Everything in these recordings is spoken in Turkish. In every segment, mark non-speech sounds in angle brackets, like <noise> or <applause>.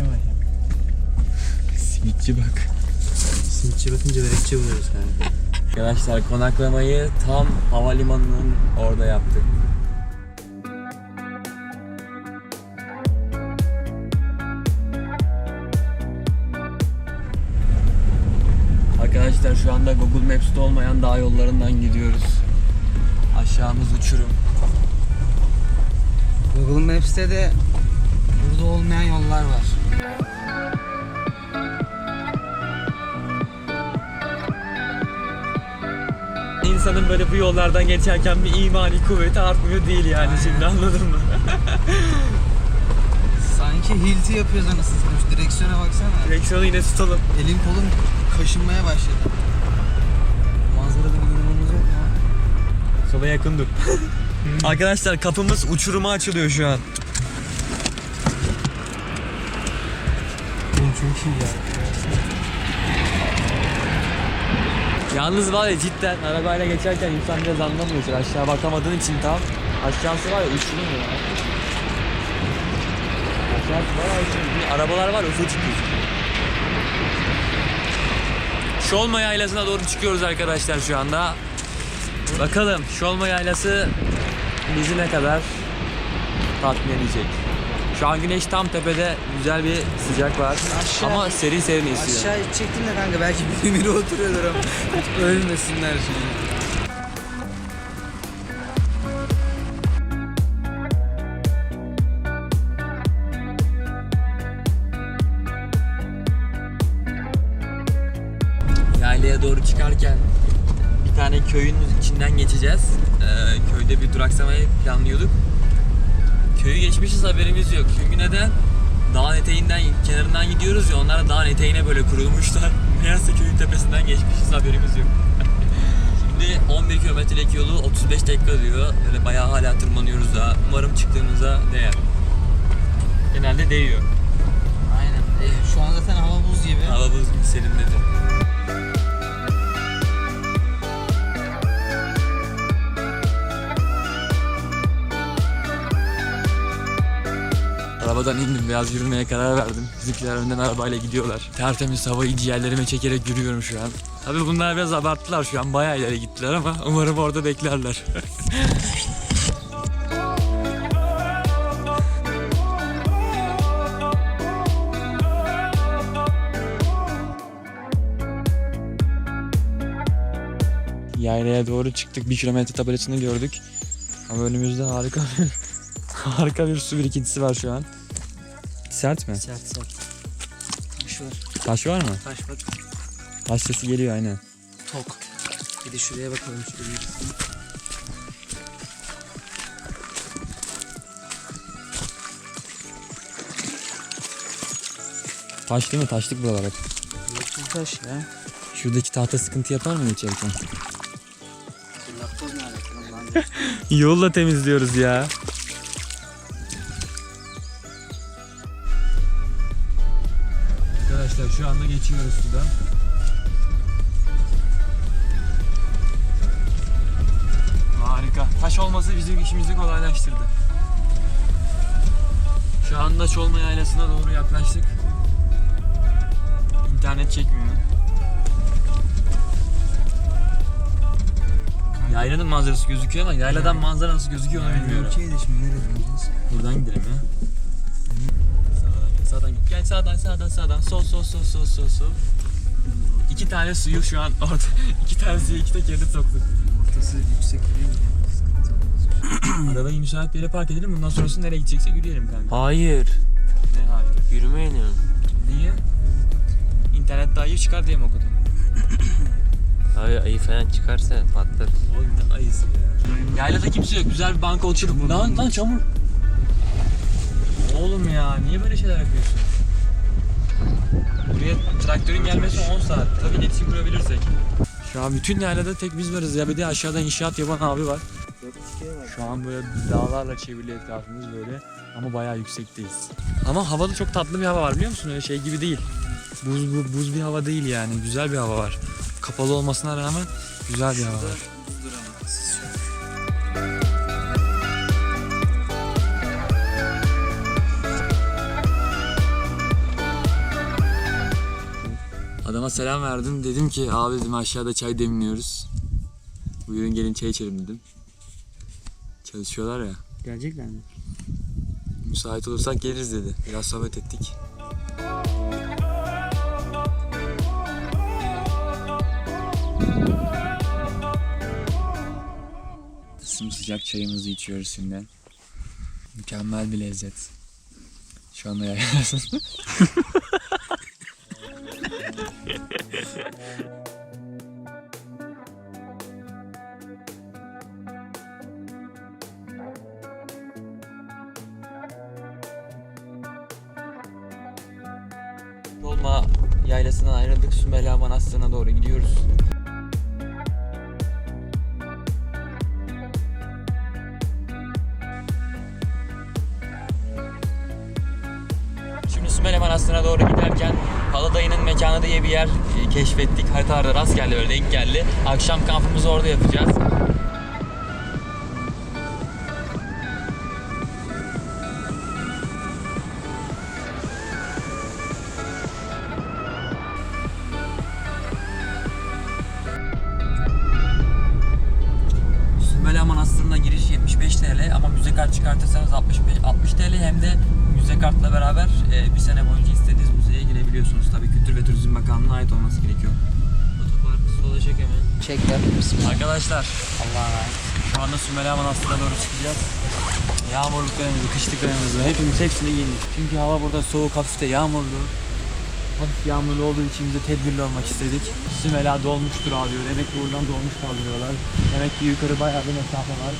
var ya. Simitçi bak. Simitçi bakınca börekçi buluyoruz kanka. <laughs> Arkadaşlar konaklamayı tam havalimanının orada yaptık. Arkadaşlar şu anda Google Maps'te olmayan dağ yollarından gidiyoruz. Aşağımız uçurum. Google Maps'te de burada olmayan yollar var. İnsanın böyle bu yollardan geçerken bir imani kuvveti artmıyor değil yani Aynen. şimdi anladın mı? <laughs> Sanki hilti yapıyoruz anasını satayım. Direksiyona baksana. Direksiyonu yine tutalım. Elim kolum kaşınmaya başladı. Manzarada bir durumumuz yok mu? Soba yakın dur. <laughs> Arkadaşlar kapımız uçuruma açılıyor şu an. Oğlum çok iyi ya. Yalnız var ya cidden arabayla geçerken insan biraz anlamıyor. Şöyle aşağı bakamadığın için tam. Aşağısı var ya uçurum ya. Aşağısı var ya uçurum. Bir Arabalar var ufacık gözüküyor. Şolma yaylasına doğru çıkıyoruz arkadaşlar şu anda. Bakalım Şolma yaylası bizi ne kadar tatmin edecek. Şu an güneş tam tepede güzel bir sıcak var. Aşağı- Ama serin serin esiyor. Aşağı çektim de kanka belki biri biri oturuyordur ama <laughs> ölmesinler şimdi. yaylaya doğru çıkarken bir tane köyün içinden geçeceğiz. Ee, köyde bir duraklamayı planlıyorduk. Köyü geçmişiz haberimiz yok. Çünkü neden? Dağın eteğinden, kenarından gidiyoruz ya onlar da dağın eteğine böyle kurulmuşlar. <laughs> Meğerse köyün tepesinden geçmişiz haberimiz yok. <laughs> Şimdi 11 kilometrelik yolu 35 dakika diyor. Böyle bayağı hala tırmanıyoruz daha. Umarım çıktığımıza değer. Genelde değiyor. Aynen. E, şu an zaten hava buz gibi. Hava buz gibi serinledi. Arabadan indim biraz yürümeye karar verdim. Bizimkiler önden arabayla gidiyorlar. Tertemiz havayı ciğerlerime çekerek yürüyorum şu an. Tabii bunlar biraz abarttılar şu an bayağı ileri gittiler ama umarım orada beklerler. <laughs> Yaylaya doğru çıktık. Bir kilometre tabelasını gördük. Ama önümüzde harika bir <laughs> harika bir su birikintisi var şu an. Sert mi? Sert sert. Taş var. Taş var mı? Taş bak. Taş sesi geliyor aynen. Tok. Bir de şuraya bakalım. Şuraya. Taş değil mi? Taşlık buralar hep. Yok taş ya. Şuradaki tahta sıkıntı yapar mı içerken? <laughs> Yolla temizliyoruz ya. Şu anda geçiyoruz sudan. Harika. Taş olması bizim işimizi kolaylaştırdı. Şu anda Çolma Yaylası'na doğru yaklaştık. İnternet çekmiyor. Yaylanın manzarası gözüküyor ama yayladan manzara nasıl gözüküyor onu bilmiyorum. Okey de şimdi nereye döneceğiz? Buradan gidelim ya. Sağdan, git. Gel sağdan, sağdan, sağdan. Sol, sol, sol, sol, sol, sol. İki tane suyu şu an orada. <laughs> iki tane suyu iki tekerde soktuk. Ortası yüksek değil mi? Arabayı müsait bir yere park edelim. Bundan sonrası nereye gideceksek yürüyelim kanka. Hayır. Ne hali? Yürümeyin ya. Niye? İnternet daha iyi çıkar diye mi okudun? <clears throat> Abi ayı falan çıkarsa patlar. Oğlum ne ayısı ya. Yaylada kimse yok. Güzel bir banka oturup. Lan lan çamur. Oğlum ya niye böyle şeyler yapıyorsun? Buraya traktörün gelmesi 10 saat. Tabii iletişim kurabilirsek. Şu an bütün yaylada tek biz varız ya. Bir de aşağıda inşaat yapan abi var. Şu an böyle dağlarla çevrili etrafımız böyle. Ama bayağı yüksekteyiz. Ama havada çok tatlı bir hava var biliyor musun? Öyle şey gibi değil. Buz, bu, buz bir hava değil yani. Güzel bir hava var. Kapalı olmasına rağmen güzel bir hava var. Sana selam verdim. Dedim ki abi dedim aşağıda çay demliyoruz. Buyurun gelin çay içelim dedim. Çalışıyorlar ya. Gelecekler mi? Müsait olursak geliriz dedi. Biraz sohbet ettik. Sımsıcak çayımızı içiyoruz şimdi. Mükemmel bir lezzet. Şu anda yayarız. <laughs> yaylasından ayrıldık. Sümela Manastırı'na doğru gidiyoruz. Şimdi Sümele Manastırı'na doğru giderken Halı Dayı'nın mekanı diye bir yer e, keşfettik. Haritalarda rast geldi öyle denk geldi. Akşam kampımızı orada yapacağız. Müzeye girebiliyorsunuz. Tabii Kültür ve Turizm Bakanlığı'na ait olması gerekiyor. Otopark sola çek hemen. Çekler. Bismillah. Arkadaşlar Allah'a emanet. şu anda Sümela Manastırı'na doğru çıkacağız. Yağmurluklarımızı, kışlıklarımızı hepimiz hepsini giyindik. Çünkü hava burada soğuk, hafif de yağmurlu. Hafif yağmurlu olduğu için biz de tedbirli olmak istedik. Sümela dolmuştur abi diyor. Demek ki buradan dolmuş kaldırıyorlar. Demek ki yukarı bayağı bir mesafe var.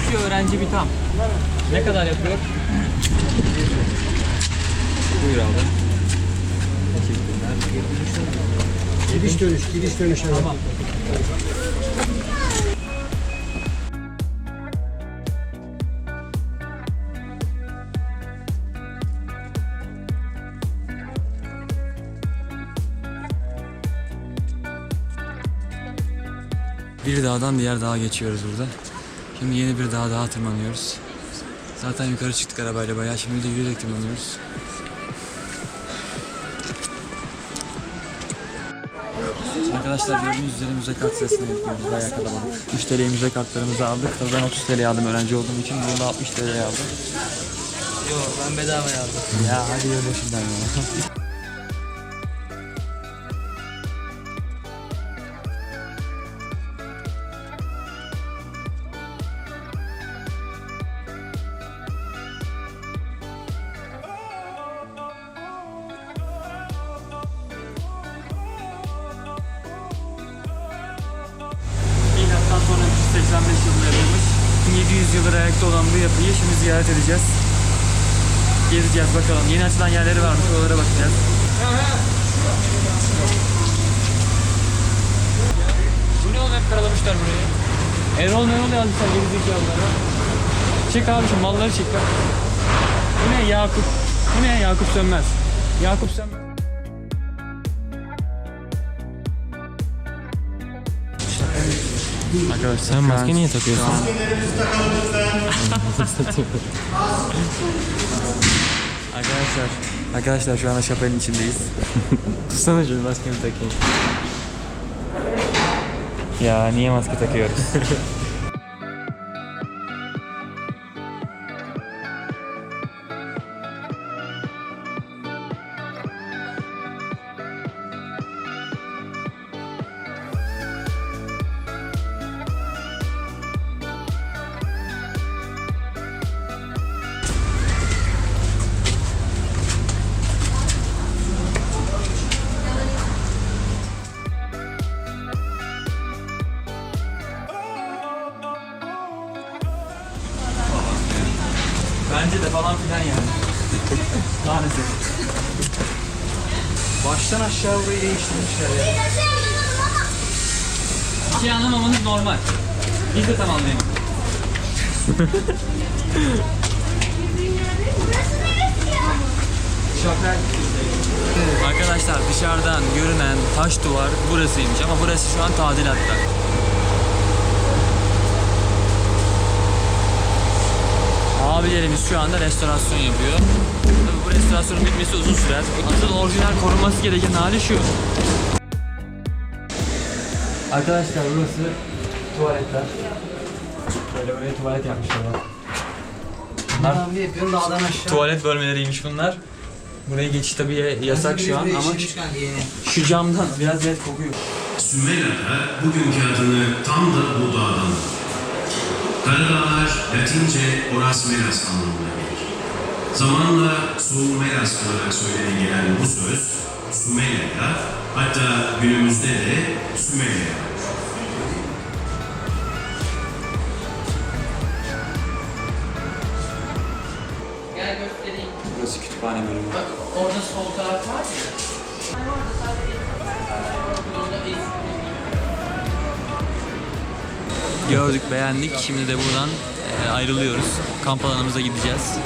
İki öğrenci bir tam. Ne kadar yapıyor? Buyur abi. Gidiş dönüş, gidiş dönüş. Tamam. Bir dağdan diğer dağa geçiyoruz burada. Şimdi yeni bir dağa daha tırmanıyoruz. Zaten yukarı çıktık arabayla bayağı. Şimdi de yürüyerek tırmanıyoruz. Arkadaşlar gördüğünüz üzere müze kart sırasına yapıyoruz. Bayağı kalabalık. 3 TL müze kartlarımızı aldık. Tabii ben 30 TL aldım öğrenci olduğum için. Bunu da 60 TL aldım. Yo ben bedava aldım. Ya hadi yürü şimdiden ya. <laughs> Milattan sonra 385 yılında yapılmış. 700 yıldır ayakta olan bu yapıyı şimdi ziyaret edeceğiz. Gezeceğiz bakalım. Yeni açılan yerleri varmış. Oralara bakacağız. Bu ne oğlum hep karalamışlar burayı. Erol Merol yazmışlar gerizekalılara. Çek abi şu malları çek bak. Bu ne Yakup? Bu ne Yakup Sönmez? Yakup Sönmez. Arkadaşlar Sen maske niye takıyorsun? Arkadaşlar, arkadaşlar şu anda şapelin içindeyiz. <laughs> Tutsana şunu maskeni takayım. Ya niye maske takıyoruz? <laughs> Bence de falan filan yani. Maalesef. Baştan aşağı burayı değiştirmişler ya. Bir şey anlamamanız normal. Biz de tamamlayalım. Şapel. Arkadaşlar dışarıdan görünen taş duvar burasıymış ama burası şu an tadilatta. Abilerimiz şu anda restorasyon yapıyor. Tabii bu restorasyonun bitmesi uzun sürer. Asıl orijinal korunması gereken hali şu. Arkadaşlar burası tuvaletler. Böyle böyle tuvalet yapmışlar. Bunlar tuvalet bölmeleriymiş bunlar. Buraya geçiş tabii yasak şu an ama şu camdan biraz net kokuyor. Sümela'da bugünkü adını tam da bu dağdan alır. Karadağlar Latince Oras Melas anlamına gelir. Zamanla Sumelas olarak söylene gelen bu söz Sumela'ya hatta günümüzde de Sümela'ya beğendik. Şimdi de buradan e, ayrılıyoruz. Kamp alanımıza gideceğiz.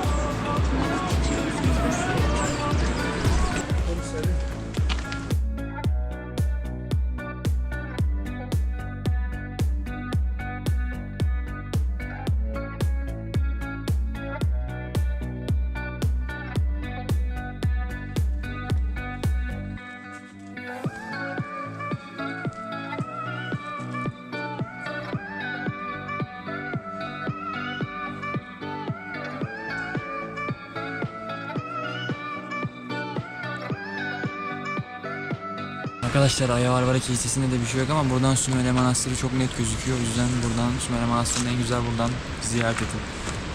Arkadaşlar Ayavarvara Kilisesi'nde de bir şey yok ama buradan Sümele Manastırı çok net gözüküyor. O yüzden buradan Sümele Manastırı'nı en güzel buradan ziyaret edin.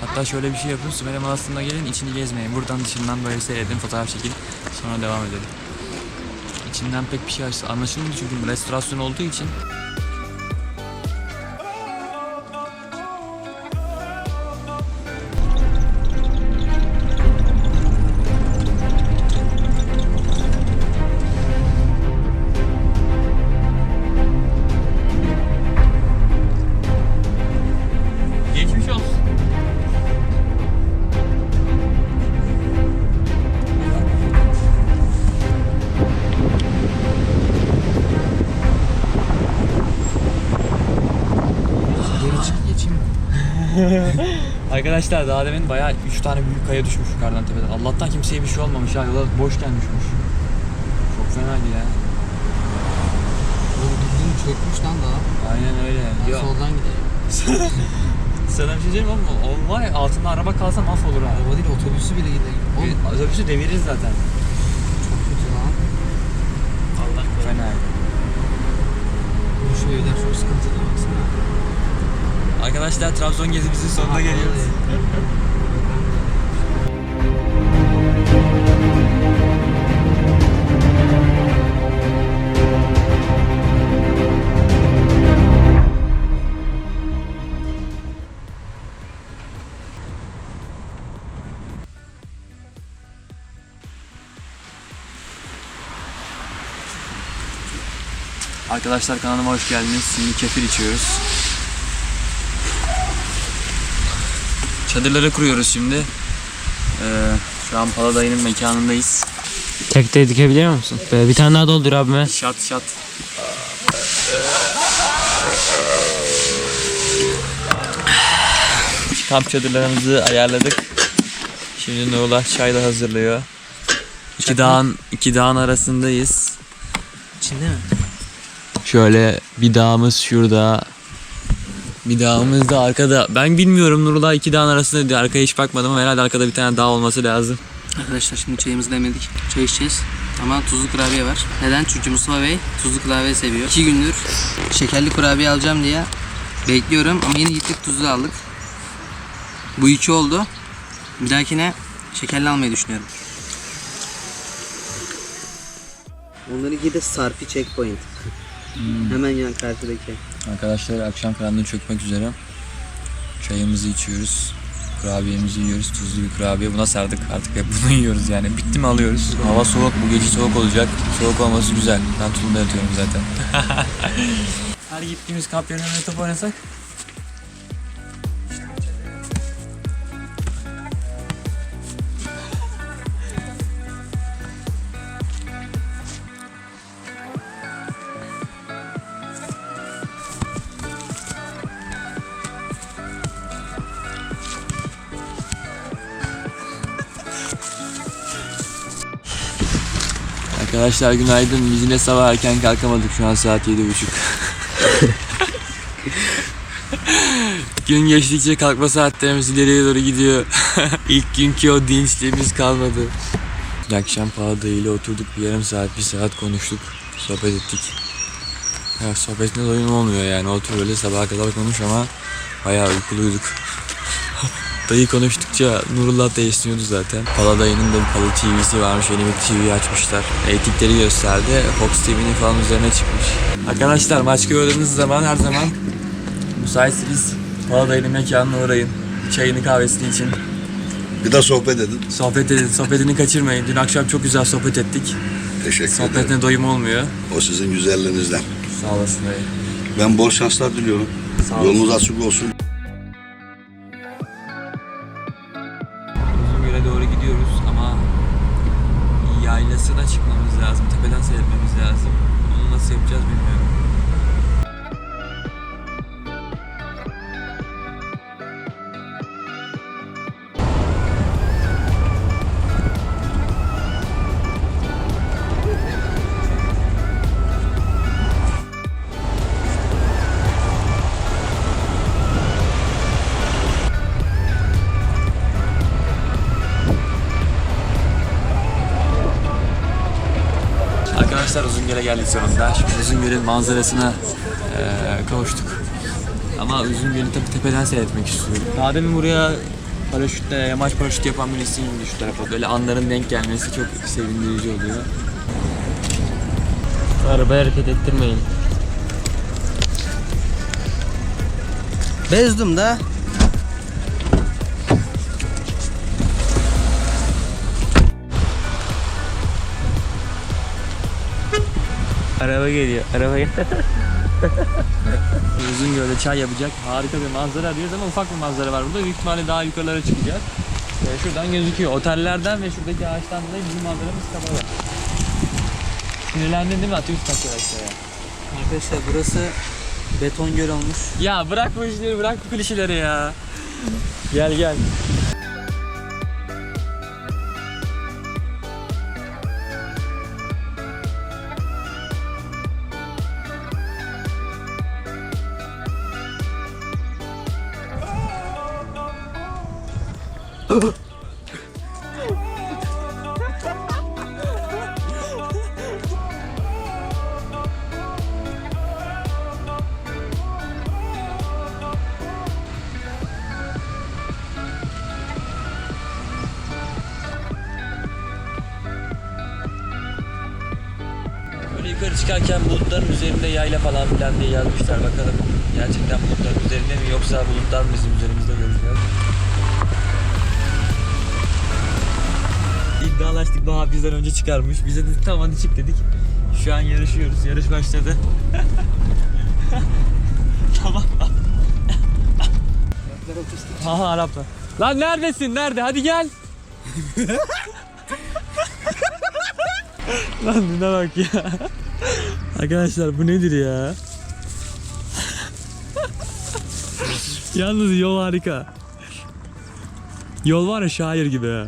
Hatta şöyle bir şey yapın. Sümele Manastırı'na gelin içini gezmeyin. Buradan dışından böyle seyredin, fotoğraf çekin. Sonra devam edelim. İçinden pek bir şey anlaşılmıyor çünkü restorasyon olduğu için. <laughs> Arkadaşlar daha demin bayağı 3 tane büyük kaya düşmüş yukarıdan tepeden. Allah'tan kimseye bir şey olmamış ha. Yola boşken düşmüş. Çok fenaydı ya. Oğlum bildiğin çökmüş lan daha. Aynen öyle. Ben Ya, soldan gideyim. <laughs> sana bir şey diyeyim ama o var ya altında araba kalsa mahvolur ha. Araba değil otobüsü bile gider. Oğlum Otobüsü deviririz zaten. çok kötü lan. Allah fena. Bu şu evler çok sıkıntılı baksana. Arkadaşlar Trabzon gezimizin sonuna geliyoruz. Arkadaşlar kanalıma hoş geldiniz. Şimdi kefir içiyoruz. Çadırları kuruyoruz şimdi. Ee, şu an Paladayı'nın mekanındayız. Tekte dikebiliyor musun? Böyle bir tane daha doldur abime. Şat şat. Kamp çadırlarımızı ayarladık. Şimdi Nurullah çay da hazırlıyor. İki dağın, iki dağın arasındayız. İçinde mi? Şöyle bir dağımız şurada. Bir dağımız da arkada. Ben bilmiyorum Nurullah iki dağın arasında diye arkaya hiç bakmadım ama herhalde arkada bir tane dağ olması lazım. Arkadaşlar şimdi çayımızı demledik. Çay içeceğiz. Ama tuzlu kurabiye var. Neden? Çünkü Mustafa Bey tuzlu kurabiye seviyor. İki gündür şekerli kurabiye alacağım diye bekliyorum. Ama yeni gittik tuzlu aldık. Bu iki oldu. Bir dahakine şekerli almayı düşünüyorum. Onlarınki de Sarpi Checkpoint. Hemen yan karşıdaki. Arkadaşlar akşam karanlığı çökmek üzere. Çayımızı içiyoruz. Kurabiyemizi yiyoruz. Tuzlu bir kurabiye. Buna sardık. Artık hep bunu <laughs> yiyoruz yani. Bitti mi alıyoruz. Hava soğuk. Bu gece soğuk olacak. Soğuk olması güzel. Ben tulumda yatıyorum zaten. <laughs> Her gittiğimiz kamp yerine top oynasak. Arkadaşlar günaydın. Biz yine sabah erken kalkamadık. Şu an saat yedi buçuk. <laughs> Gün geçtikçe kalkma saatlerimiz ileriye doğru gidiyor. <laughs> İlk günkü o dinçliğimiz kalmadı. Dün akşam Pahalı ile oturduk bir yarım saat, bir saat konuştuk. Sohbet ettik. Ya sohbetinde doyum olmuyor yani. Otur öyle sabaha kadar konuş ama bayağı uykuluyduk. <laughs> Dayı konuştukça Nurullah da esniyordu zaten. Pala dayının da bir Pala TV'si varmış. Yeni bir TV açmışlar. Eğitikleri gösterdi. Fox TV'nin falan üzerine çıkmış. Arkadaşlar maç gördüğünüz zaman her zaman müsaitseniz Pala dayının mekanına uğrayın. Çayını kahvesini için. Bir de sohbet edin. Sohbet edin. Sohbetini kaçırmayın. Dün akşam çok güzel sohbet ettik. Teşekkür ederim. Sohbetine doyum olmuyor. O sizin güzelliğinizden. Sağ olasın dayı. Ben bol şanslar diliyorum. Sağ. Yolunuz açık olsun. Yaylasına çıkmamız lazım. Tepeden seyretmemiz lazım. Onu nasıl yapacağız bilmiyorum. Geldik sonunda. Şimdi Uzungöl'ün manzarasına eee, kavuştuk. Ama Uzungöl'ü tabii tepeden seyretmek istiyorum. Daha demin buraya paraşütle, yamaç paraşütü yapan birisi indi şu tarafa. Böyle anların denk gelmesi çok sevindirici oluyor. Arabayı hareket ettirmeyin. Bezdim da. Araba geliyor. Araba geliyor. <laughs> Uzungöl'de çay yapacak. Harika bir manzara arıyoruz ama ufak bir manzara var burada. Büyük ihtimalle daha yukarılara çıkacağız. Ee, şuradan gözüküyor. Otellerden ve şuradaki ağaçtan dolayı bizim manzaramız kapalı. Sinirlendin değil mi? Atıyoruz taşları aşağıya. Arkadaşlar burası beton göl olmuş. Ya bırak bu işleri, bırak bu klişeleri ya. Gel gel. Yayla falan filan diye yazmışlar. Bakalım gerçekten bulutların üzerinde mi yoksa bulutlar mı bizim üzerimizde göreceğiz. İddialaştık Baha bizden önce çıkarmış. Bize dedik tamam çık dedik. Şu an yarışıyoruz. Yarış başladı. <laughs> tamam. Aha Araplar. Lan neredesin? Nerede? Hadi gel. <laughs> Lan dine bak ya. Arkadaşlar bu nedir ya? Yalnız yol harika. Yol var ya şair gibi ha.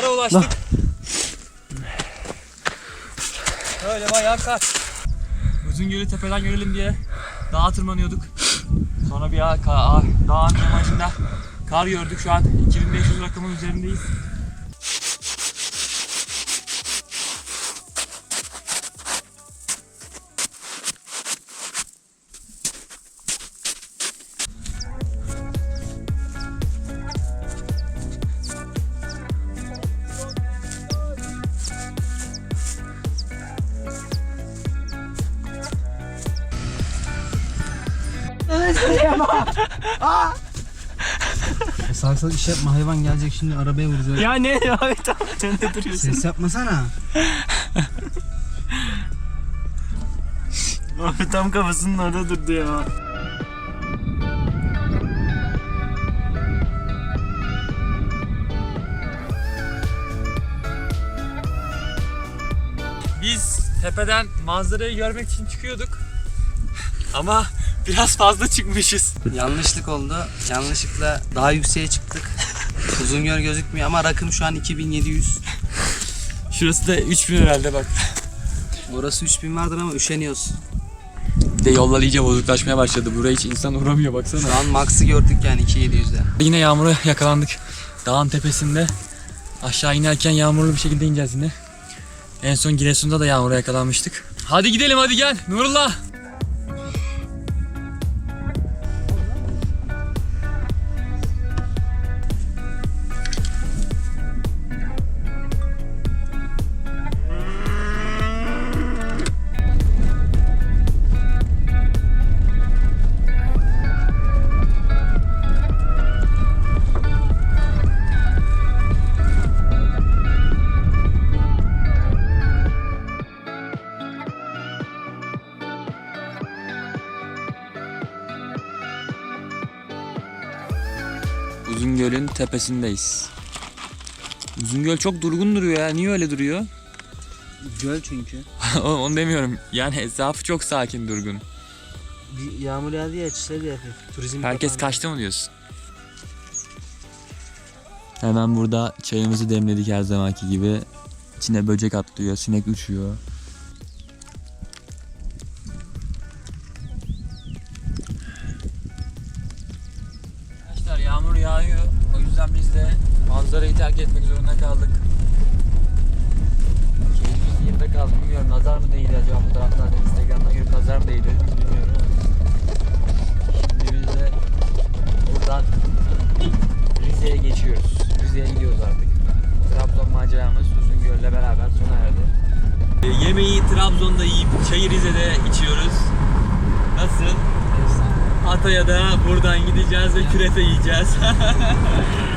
Kara ulaştık. Öyle bayağı kar. Uzungöl'ü tepeden görelim diye dağa tırmanıyorduk. Sonra bir a- ka- a- dağın yamacında kar gördük. Şu an 2500 rakamın üzerindeyiz. Sarsak iş yapma hayvan gelecek şimdi arabaya vuracak. Ya ne ya? Tamam önünde duruyorsun. Ses yapmasana. Abi tam kafasının orada durdu ya. Biz tepeden manzarayı görmek için çıkıyorduk. Ama biraz fazla çıkmışız. Yanlışlık oldu. Yanlışlıkla daha yükseğe çıktık. <laughs> Uzungöl gözükmüyor ama rakım şu an 2700. Şurası da 3000 herhalde bak. Orası 3000 vardır ama üşeniyoruz. Bir de yollar iyice bozuklaşmaya başladı. Buraya hiç insan uğramıyor baksana. Şu an max'ı gördük yani 2700'de. Yine yağmura yakalandık. Dağın tepesinde. Aşağı inerken yağmurlu bir şekilde ineceğiz yine. En son Giresun'da da yağmura yakalanmıştık. Hadi gidelim hadi gel Nurullah. Tepesindeyiz. Uzungöl çok durgun duruyor ya. Niye öyle duruyor? Göl çünkü. <laughs> Onu demiyorum. Yani etrafı çok sakin durgun. Bir yağmur yağdı ya hafif. Turizm Herkes kapandı. kaçtı mı diyorsun? Hemen burada çayımızı demledik her zamanki gibi. İçine böcek atlıyor, sinek uçuyor. Etmek zorunda kaldık. Keyfimiz yerinde kaldı. Bilmiyorum nazar mı değdi acaba fotoğraflarda Instagram'da görüp nazar mı değdi bilmiyorum. Şimdi biz de buradan Rize'ye geçiyoruz. Rize'ye gidiyoruz artık. Trabzon maceramız Uzungöl'le beraber sona erdi. E, Yemeği Trabzon'da yiyip çayı Rize'de içiyoruz. Nasıl? Hatay'a da buradan gideceğiz ve kürefe yiyeceğiz. <laughs>